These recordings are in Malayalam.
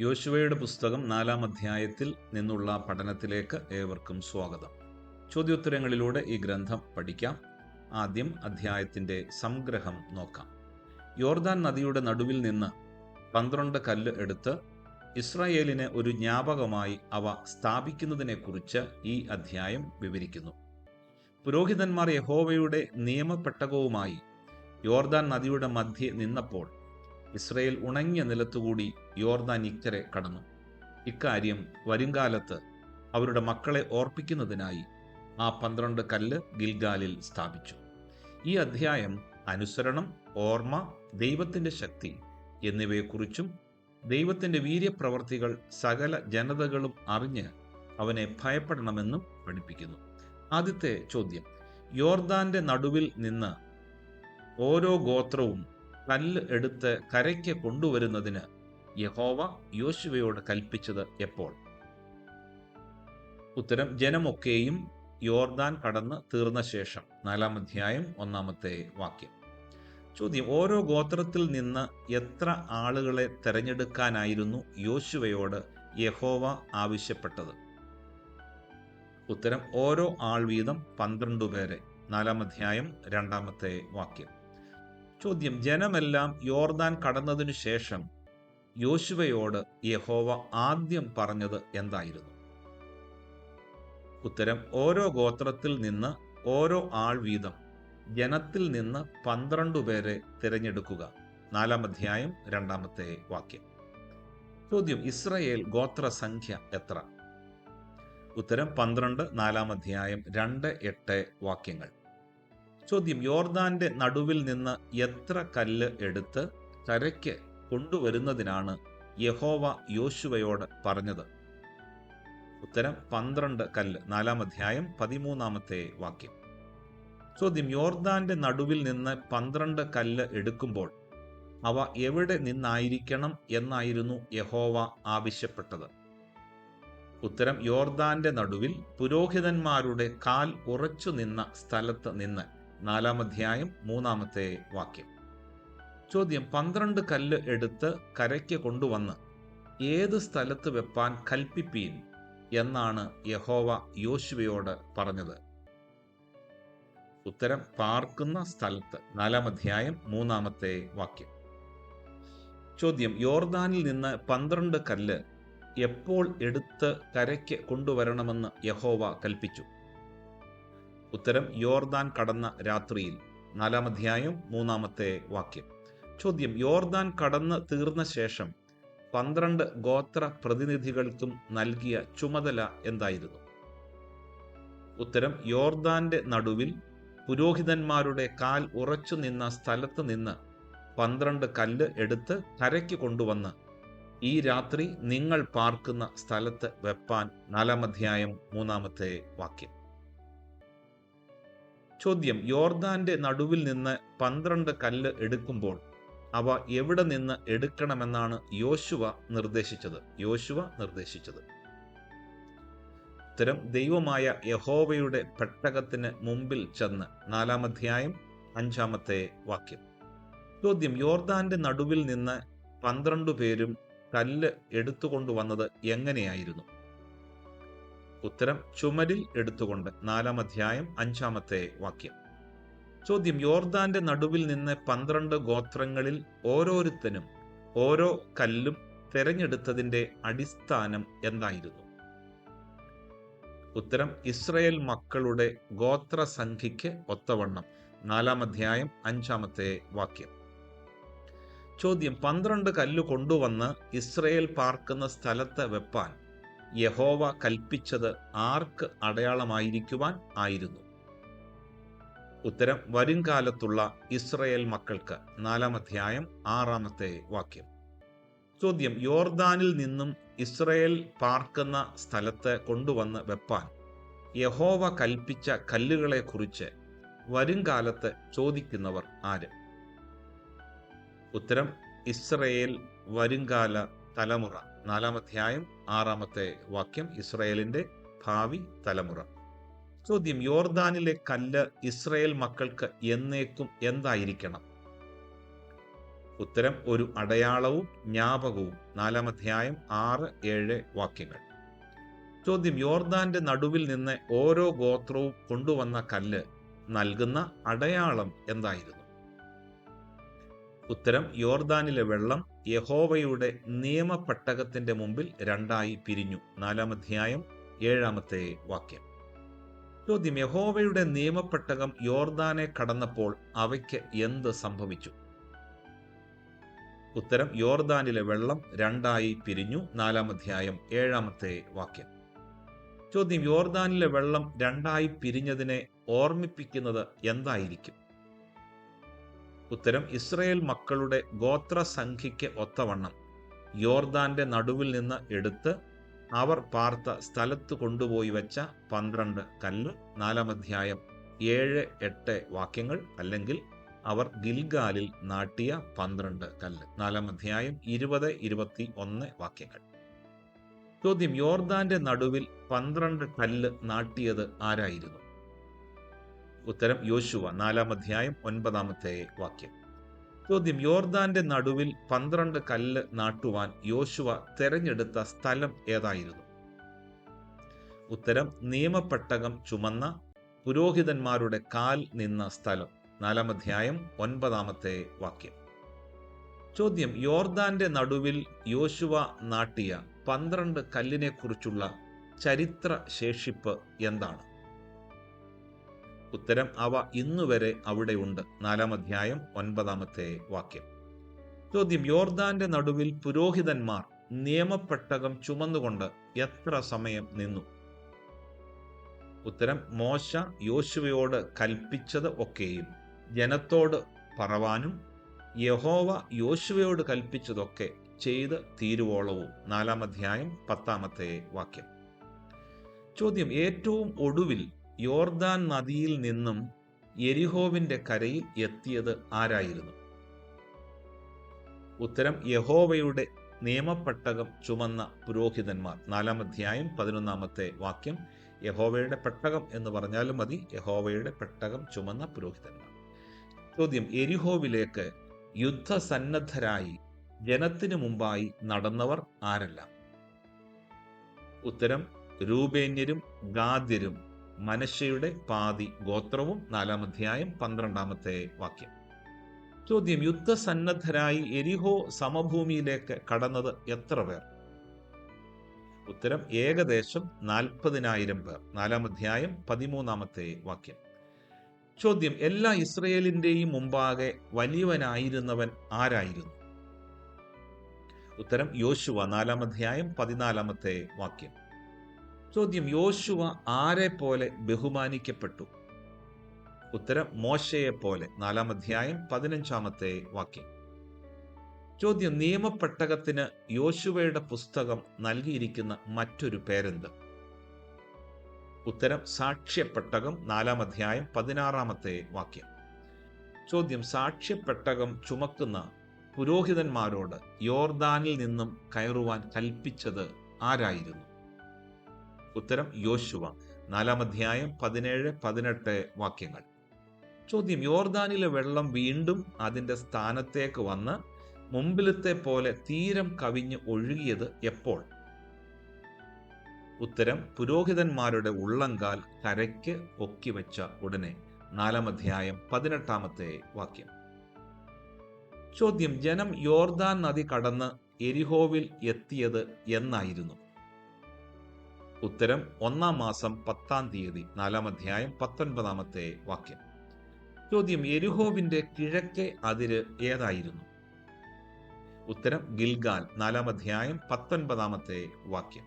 യോശുവയുടെ പുസ്തകം നാലാം അധ്യായത്തിൽ നിന്നുള്ള പഠനത്തിലേക്ക് ഏവർക്കും സ്വാഗതം. ചോദ്യോത്തരങ്ങളിലൂടെ ഈ ഗ്രന്ഥം പഠിക്കാം. ആദ്യം അധ്യായത്തിന്റെ സംഗ്രഹം നോക്കാം. യോർദാൻ നദിയുടെ നടുവിൽ നിന്ന് പന്ത്രണ്ട് കല്ല് എടുത്ത് ഇസ്രായേലിന് ഒരു ജ്ഞാപകമായി അവ സ്ഥാപിക്കുന്നതിനെക്കുറിച്ച് ഈ അധ്യായം വിവരിക്കുന്നു. പുരോഹിതന്മാർ യഹോവയുടെ നിയമപ്പെട്ടകവുമായി യോർദാൻ നദിയുടെ മധ്യേ നിന്നപ്പോൾ ഇസ്രയേൽ ഉണങ്ങിയ നിലത്തുകൂടി യോർദാൻ ഇക്കരെ കടന്നു. ഇക്കാര്യം വരുംകാലത്ത് അവരുടെ മക്കളെ ഓർപ്പിക്കുന്നതിനായി ആ പന്ത്രണ്ട് കല്ല് ഗിൽഗാലിൽ സ്ഥാപിച്ചു. ഈ അധ്യായം അനുസരണം ഓർമ്മ ദൈവത്തിന്റെ ശക്തി എന്നിവയെക്കുറിച്ചും ദൈവത്തിന്റെ വീര്യപ്രവർത്തികൾ സകല ജനതകളും അറിഞ്ഞ് അവനെ ഭയപ്പെടണമെന്നും പഠിപ്പിക്കുന്നു. ആദ്യത്തെ ചോദ്യം. യോർദാന്റെ നടുവിൽ നിന്ന് ഓരോ ഗോത്രവും കല്ല് എടുത്ത് കരയ്ക്ക് കൊണ്ടുവരുന്നതിന് യഹോവ യോശുവയോട് കൽപ്പിച്ചത് എപ്പോൾ? ഉത്തരം ജനമൊക്കെയും യോർദാൻ കടന്ന് തീർന്ന ശേഷം. നാലാം അധ്യായം ഒന്നാമത്തെ വാക്യം. ചോദ്യം ഓരോ ഗോത്രത്തിൽ നിന്ന് എത്ര ആളുകളെ തെരഞ്ഞെടുക്കാനായിരുന്നു യോശുവയോട് യഹോവ ആവശ്യപ്പെട്ടത്? ഉത്തരം ഓരോ ആൾ വീതം പന്ത്രണ്ടു പേരെ. നാലാം അധ്യായം രണ്ടാമത്തെ വാക്യം. ചോദ്യം ജനമെല്ലാം യോർദാൻ കടന്നതിനു ശേഷം യോശുവയോട് യഹോവ ആദ്യം പറഞ്ഞത് എന്തായിരുന്നു? ഉത്തരം ഓരോ ഗോത്രത്തിൽ നിന്ന് ഓരോ ആൾ വീതം ജനത്തിൽ നിന്ന് പന്ത്രണ്ടു പേരെ തിരഞ്ഞെടുക്കുക. നാലാം അധ്യായം രണ്ടാമത്തെ വാക്യം. ചോദ്യം ഇസ്രയേൽ ഗോത്രസംഖ്യ എത്ര? ഉത്തരം പന്ത്രണ്ട് നാലാം അധ്യായം രണ്ട് എട്ട് വാക്യങ്ങൾ. ചോദ്യം യോർദാന്റെ നടുവിൽ നിന്ന് എത്ര കല്ല് എടുത്ത് കരയ്ക്ക് കൊണ്ടുവരുന്നതിനാണ് യഹോവ യോശുവയോട് പറഞ്ഞത്? ഉത്തരം പന്ത്രണ്ട് കല്ല്. നാലാം അധ്യായം പതിമൂന്നാമത്തെ വാക്യം. ചോദ്യം യോർദാന്റെ നടുവിൽ നിന്ന് പന്ത്രണ്ട് കല്ല് എടുക്കുമ്പോൾ അവ എവിടെ നിന്നായിരിക്കണം എന്നായിരുന്നു യഹോവ ആവശ്യപ്പെട്ടത്? ഉത്തരം യോർദാന്റെ നടുവിൽ പുരോഹിതന്മാരുടെ കാൽ ഉറച്ചു നിന്ന സ്ഥലത്ത് നിന്ന്. നാലാം അധ്യായം മൂന്നാമത്തെ വാക്യം. ചോദ്യം പന്ത്രണ്ട് കല്ല് എടുത്ത് കരയ്ക്ക് കൊണ്ടുവന്ന് ഏത് സ്ഥലത്ത് വെപ്പാൻ കൽപ്പിപ്പീൻ? എന്നാണ് യഹോവ യോശുവയോട് പറഞ്ഞത്. ഉത്തരം പാർക്കുന്ന സ്ഥലത്ത്. നാലാം അധ്യായം മൂന്നാമത്തെ വാക്യം. ചോദ്യം യോർദാനിൽ നിന്ന് പന്ത്രണ്ട് കല്ല് എപ്പോൾ എടുത്ത് കരയ്ക്ക് കൊണ്ടുവരണമെന്ന് യഹോവ കൽപ്പിച്ചു? ഉത്തരം യോർദാൻ കടന്ന രാത്രിയിൽ. നാലാം അധ്യായം മൂന്നാമത്തെ വാക്യം. ചോദ്യം യോർദാൻ കടന്ന് തീർന്ന ശേഷം പന്ത്രണ്ട് ഗോത്ര പ്രതിനിധികൾക്കും നൽകിയ ചുമതല എന്തായിരുന്നു? ഉത്തരം യോർദാന്റെ നടുവിൽ പുരോഹിതന്മാരുടെ കാൽ ഉറച്ചു നിന്ന സ്ഥലത്ത് നിന്ന് പന്ത്രണ്ട് കല്ല് എടുത്ത് കരയ്ക്ക് കൊണ്ടുവന്ന് ഈ രാത്രി നിങ്ങൾ പാർക്കുന്ന സ്ഥലത്ത് വെപ്പാൻ. നാലാം അധ്യായം മൂന്നാമത്തെ വാക്യം. ചോദ്യം യോർദാന്റെ നടുവിൽ നിന്ന് പന്ത്രണ്ട് കല്ല് എടുക്കുമ്പോൾ അവ എവിടെ നിന്ന് എടുക്കണമെന്നാണ് യോശുവ നിർദ്ദേശിച്ചത്. യോശുവ നിർദ്ദേശിച്ചത്. ഉത്തരം ദൈവമായ യഹോവയുടെ പെട്ടകത്തിന് മുമ്പിൽ ചെന്ന് നാലാം അധ്യായം അഞ്ചാമത്തെ വാക്യം. ചോദ്യം യോർദാന്റെ നടുവിൽ നിന്ന് പന്ത്രണ്ട് പേരും കല്ല് എടുത്തുകൊണ്ടുവന്നത് എങ്ങനെയായിരുന്നു? ഉത്തരം ചുമരിൽ എടുത്തുകൊണ്ട് നാലാം അധ്യായം അഞ്ചാമത്തെ വാക്യം. ചോദ്യം യോർദാന്റെ നടുവിൽ നിന്ന് പന്ത്രണ്ട് ഗോത്രങ്ങളിൽ ഓരോരുത്തനും ഓരോ കല്ലും തെരഞ്ഞെടുത്തതിന്റെ അടിസ്ഥാനം എന്തായിരുന്നു? ഉത്തരം ഇസ്രയേൽ മക്കളുടെ ഗോത്ര ഗോത്രസംഖ്യയ്ക്ക് ഒത്തവണ്ണം. നാലാം അധ്യായം അഞ്ചാമത്തെ വാക്യം. ചോദ്യം പന്ത്രണ്ട് കല്ല് കൊണ്ടുവന്ന് ഇസ്രയേൽ പാർക്കുന്ന സ്ഥലത്ത് വെപ്പാൻ യഹോവ കൽപ്പിച്ചത് ആർക്ക് അടയാളമായിരിക്കുവാൻ ആയിരുന്നു. ഉത്തരം വരും കാലത്തുള്ള ഇസ്രയേൽ മക്കൾക്ക്. നാലാം അധ്യായം ആറാമത്തെ വാക്യം. ചോദ്യം യോർദാനിൽ നിന്നും ഇസ്രയേൽ പാർക്കുന്ന സ്ഥലത്ത് കൊണ്ടുവന്ന് വെപ്പാൻ. യഹോവ കൽപ്പിച്ച കല്ലുകളെക്കുറിച്ച് വരുംകാലത്ത് ചോദിക്കുന്നവർ ആര്? ഉത്തരം ഇസ്രയേൽ വരുംകാല തലമുറ. നാലാം അധ്യായം ആറാമത്തെ വാക്യം ഇസ്രയേലിന്റെ ഭാവി തലമുറ. ചോദ്യം യോർദാനിലെ കല്ല് ഇസ്രയേൽ മക്കൾക്ക് എന്നേക്കും എന്തായിരിക്കണം? ഉത്തരം ഒരു അടയാളവും ജ്ഞാപകവും. നാലാം അധ്യായം ആറ് ഏഴ് വാക്യങ്ങൾ. ചോദ്യം യോർദാന്റെ നടുവിൽ നിന്ന് ഓരോ ഗോത്രവും കൊണ്ടുവന്ന കല്ല് നൽകുന്ന അടയാളം എന്തായിരുന്നു? ഉത്തരം യോർദാനിലെ വെള്ളം യഹോവയുടെ നിയമപട്ടകത്തിന്റെ മുമ്പിൽ രണ്ടായി പിരിഞ്ഞു. നാലാം അധ്യായം ഏഴാമത്തെ വാക്യം. ചോദ്യം യഹോവയുടെ നിയമപ്പെട്ടകം യോർദാനെ കടന്നപ്പോൾ അവയ്ക്ക് എന്ത് സംഭവിച്ചു? ഉത്തരം യോർദാനിലെ വെള്ളം രണ്ടായി പിരിഞ്ഞു. നാലാം അധ്യായം ഏഴാമത്തെ വാക്യം. ചോദ്യം യോർദാനിലെ വെള്ളം രണ്ടായി പിരിഞ്ഞതിനെ ഓർമ്മിപ്പിക്കുന്നത് എന്തായിരിക്കും? ഉത്തരം ഇസ്രയേൽ മക്കളുടെ ഗോത്ര ഗോത്രസംഖ്യയ്ക്ക് ഒത്തവണ്ണം. യോർദാന്റെ നടുവിൽ നിന്ന് എടുത്ത് അവർ പാർത്ത സ്ഥലത്ത് കൊണ്ടുപോയി വെച്ച പന്ത്രണ്ട് കല്ല്. നാലാം അധ്യായം ഏഴ് എട്ട് വാക്യങ്ങൾ. അല്ലെങ്കിൽ അവർ ഗിൽഗാലിൽ നാട്ടിയ പന്ത്രണ്ട് കല്ല്. നാലാം അധ്യായം ഇരുപത് ഇരുപത്തി ഒന്ന് വാക്യങ്ങൾ. ചോദ്യം യോർദാന്റെ നടുവിൽ പന്ത്രണ്ട് കല്ല് നാട്ടിയത് ആരായിരുന്നു? ഉത്തരം യോശുവ നാലാം അധ്യായം ഒൻപതാമത്തെ വാക്യം. ചോദ്യം യോർദാന്റെ നടുവിൽ പന്ത്രണ്ട് കല്ല് നാട്ടുവാൻ യോശുവ തെരഞ്ഞെടുത്ത സ്ഥലം ഏതായിരുന്നു? ഉത്തരം നിയമപ്പെട്ടകം ചുമന്ന പുരോഹിതന്മാരുടെ കാൽ നിന്ന സ്ഥലം. നാലാം അധ്യായം ഒൻപതാമത്തെ വാക്യം. ചോദ്യം യോർദാന്റെ നടുവിൽ യോശുവ നാട്ടിയ പന്ത്രണ്ട് കല്ലിനെ കുറിച്ചുള്ള ചരിത്ര ശേഷിപ്പ് എന്താണ്? ഉത്തരം അവ ഇന്നുവരെ അവിടെയുണ്ട്. നാലാം അധ്യായം ഒൻപതാമത്തെ വാക്യം. ചോദ്യം യോർദാന്റെ നടുവിൽ പുരോഹിതന്മാർ നിയമപ്പെട്ടകം ചുമന്നുകൊണ്ട് എത്ര സമയം നിന്നു? ഉത്തരം മോശ യോശുവയോട് കൽപ്പിച്ചത് ഒക്കെയും ജനത്തോട് പറവാനും യഹോവ യോശുവയോട് കൽപ്പിച്ചതൊക്കെ ചെയ്ത് തീരുവോളവും. നാലാം അധ്യായം പത്താമത്തെ വാക്യം. ചോദ്യം ഏറ്റവും ഒടുവിൽ യോർദാൻ നദിയിൽ നിന്നും എരിഹോവിന്റെ കരയിൽ എത്തിയത് ആരായിരുന്നു? ഉത്തരം യഹോവയുടെ നിയമപ്പെട്ടകം ചുമന്ന പുരോഹിതന്മാർ. നാലാം അധ്യായം പതിനൊന്നാമത്തെ വാക്യം. യഹോവയുടെ പെട്ടകം എന്ന് പറഞ്ഞാലും മതി യഹോവയുടെ പെട്ടകം ചുമന്ന പുരോഹിതന്മാർ. ചോദ്യം എരിഹോവിലേക്ക് യുദ്ധസന്നദ്ധരായി ജനത്തിനു മുമ്പായി നടന്നവർ ആരെല്ലാം? ഉത്തരം രൂപേന്യരും ഗാദ്യരും മനശയുടെ പാതി ഗോത്രവും നാലാം അധ്യായം പന്ത്രണ്ടാമത്തെ വാക്യം. ചോദ്യം യുദ്ധസന്നദ്ധരായി എരിഹോ സമഭൂമിയിലേക്ക് കടന്നത് എത്ര പേർ? ഉത്തരം ഏകദേശം നാൽപ്പതിനായിരം പേർ. നാലാം അധ്യായം പതിമൂന്നാമത്തെ വാക്യം. ചോദ്യം എല്ലാ ഇസ്രയേലിന്റെയും മുമ്പാകെ വലിയവനായിരുന്നവൻ ആരായിരുന്നു? ഉത്തരം യോശുവ നാലാം അധ്യായം പതിനാലാമത്തെ വാക്യം. ചോദ്യം യോശുവ ആരെ പോലെ ബഹുമാനിക്കപ്പെട്ടു? ഉത്തരം മോശയെ പോലെ. നാലാം അധ്യായം പതിനഞ്ചാമത്തെ വാക്യം. ചോദ്യം നിയമപ്പെട്ടകത്തിന് യോശുവയുടെ പുസ്തകം നൽകിയിരിക്കുന്ന മറ്റൊരു പേരെന്ത്? ഉത്തരം സാക്ഷ്യപ്പെട്ടകം നാലാം അധ്യായം പതിനാറാമത്തെ വാക്യം. ചോദ്യം സാക്ഷ്യപ്പെട്ടകം ചുമക്കുന്ന പുരോഹിതന്മാരോട് യോർദാനിൽ നിന്നും കയറുവാൻ കൽപ്പിച്ചത് ആരായിരുന്നു? ഉത്തരം യോശുവ. നാലാം അധ്യായം പതിനേഴ് പതിനെട്ട് വാക്യങ്ങൾ. ചോദ്യം യോർദാനിലെ വെള്ളം വീണ്ടും അതിന്റെ സ്ഥാനത്തേക്ക് വന്ന് മുമ്പിലത്തെ പോലെ തീരം കവിഞ്ഞ് ഒഴുകിയത് എപ്പോൾ? ഉത്തരം പുരോഹിതന്മാരുടെ ഉള്ളങ്കാൽ കരയ്ക്ക് ഒക്കിവെച്ച ഉടനെ. നാലാം അധ്യായം പതിനെട്ടാമത്തെ വാക്യം. ചോദ്യം ജനം യോർദാൻ നദി കടന്ന് എരിഹോവിൽ എത്തിയത് എന്നായിരുന്നു. ഉത്തരം ഒന്നാം മാസം പത്താം തീയതി നാലാം അധ്യായം പത്തൊൻപതാമത്തെ വാക്യം. ചോദ്യം എരുഹോവിന്റെ കിഴക്കേ അതിര് ഏതായിരുന്നു? ഉത്തരം ഗിൽഗാൽ നാലാം അധ്യായം പത്തൊൻപതാമത്തെ വാക്യം.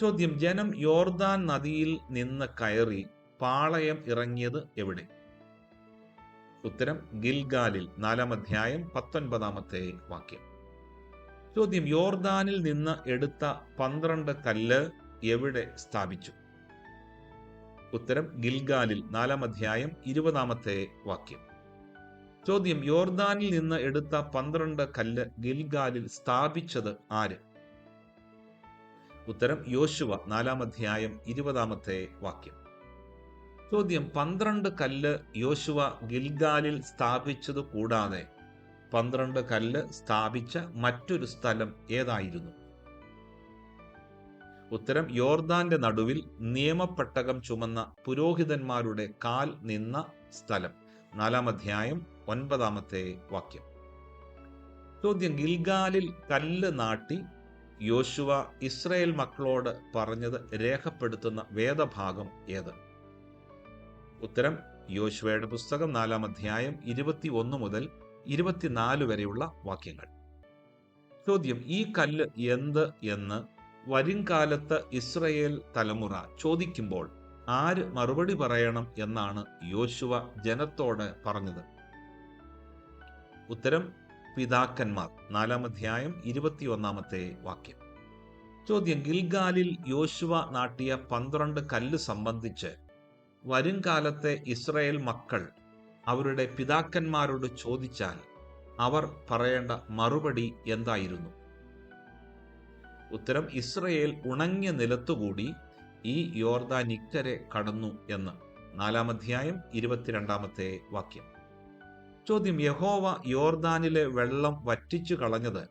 ചോദ്യം ജനം യോർദാൻ നദിയിൽ നിന്ന് കയറി പാളയം ഇറങ്ങിയത് എവിടെ? ഉത്തരം ഗിൽഗാലിൽ നാലാം അധ്യായം പത്തൊൻപതാമത്തെ വാക്യം. ചോദ്യം യോർദാനിൽ നിന്ന് എടുത്ത പന്ത്രണ്ട് കല്ല് എവിടെ സ്ഥാപിച്ചു? ഉത്തരം ഗിൽഗാലിൽ നാലാം അധ്യായം ഇരുപതാമത്തെ വാക്യം. ചോദ്യം യോർദാനിൽ നിന്ന് എടുത്ത പന്ത്രണ്ട് കല്ല് ഗിൽഗാലിൽ സ്ഥാപിച്ചത് ആര്? ഉത്തരം യോശുവ നാലാം അധ്യായം ഇരുപതാമത്തെ വാക്യം. ചോദ്യം പന്ത്രണ്ട് കല്ല് യോശുവ ഗിൽഗാലിൽ സ്ഥാപിച്ചത് കൂടാതെ പന്ത്രണ്ട് കല്ല് സ്ഥാപിച്ച മറ്റൊരു സ്ഥലം ഏതായിരുന്നു? ഉത്തരം യോർദാന്റെ നടുവിൽ നിയമപ്പെട്ടകം ചുമന്ന പുരോഹിതന്മാരുടെ കാൽ നിന്ന സ്ഥലം. നാലാം അധ്യായം ഒൻപതാമത്തെ വാക്യം. ചോദ്യം ഗിൽഗാലിൽ കല്ല് നാട്ടി യോശുവ ഇസ്രയേൽ മക്കളോട് പറഞ്ഞത് രേഖപ്പെടുത്തുന്ന വേദഭാഗം ഏത്? ഉത്തരം യോശുവയുടെ പുസ്തകം നാലാം അധ്യായം ഇരുപത്തി ഒന്ന് മുതൽ ഇരുപത്തിനാല് വരെയുള്ള വാക്യങ്ങൾ. ചോദ്യം ഈ കല്ല് എന്ത് എന്ന് വരുംകാലത്ത് ഇസ്രയേൽ തലമുറ ചോദിക്കുമ്പോൾ ആര് മറുപടി പറയണം എന്നാണ് യോശുവ ജനത്തോട് പറഞ്ഞത്. ഉത്തരം പിതാക്കന്മാർ. നാലാം അധ്യായം ഇരുപത്തിയൊന്നാമത്തെ വാക്യം. ചോദ്യം ഗിൽഗാലിൽ യോശുവ നാട്ടിയ പന്ത്രണ്ട് കല്ല് സംബന്ധിച്ച് വരും കാലത്തെ ഇസ്രയേൽ മക്കൾ അവരുടെ പിതാക്കന്മാരോട് ചോദിച്ചാൽ അവർ പറയേണ്ട മറുപടി എന്തായിരുന്നു? ഉത്തരം ഇസ്രയേൽ ഉണങ്ങിയ നിലത്തുകൂടി ഈ യോർദാൻ ഇക്കരെ കടന്നു എന്ന്. നാലാം അധ്യായം ഇരുപത്തിരണ്ടാമത്തെ വാക്യം. ചോദ്യം യഹോവ യോർദാനിലെ വെള്ളം വറ്റിച്ചു കളഞ്ഞത്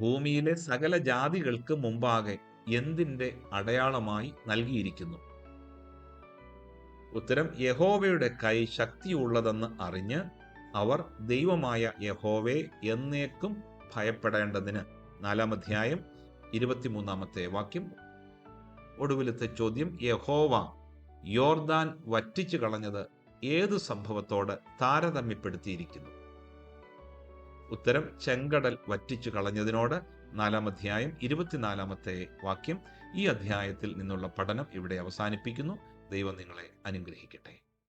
ഭൂമിയിലെ സകല ജാതികൾക്ക് മുമ്പാകെ എന്തിന്റെ അടയാളമായി നൽകിയിരിക്കുന്നു? ഉത്തരം യഹോവയുടെ കൈ ശക്തിയുള്ളതെന്ന് അറിഞ്ഞ് അവർ ദൈവമായ യഹോവയെ എന്നേക്കും ഭയപ്പെടേണ്ടതിന്. നാലാം അധ്യായം ഇരുപത്തിമൂന്നാമത്തെ വാക്യം. ഒടുവിലത്തെ ചോദ്യം യഹോവ യോർദാൻ വറ്റിച്ചു കളഞ്ഞത് ഏത് സംഭവത്തോട് താരതമ്യപ്പെടുത്തിയിരിക്കുന്നു? ഉത്തരം ചെങ്കടൽ വറ്റിച്ചു കളഞ്ഞതിനോട് നാലാം അധ്യായം ഇരുപത്തിനാലാമത്തെ വാക്യം. ഈ അധ്യായത്തിൽ നിന്നുള്ള പഠനം ഇവിടെ അവസാനിപ്പിക്കുന്നു. ദൈവം നിങ്ങളെ അനുഗ്രഹിക്കട്ടെ.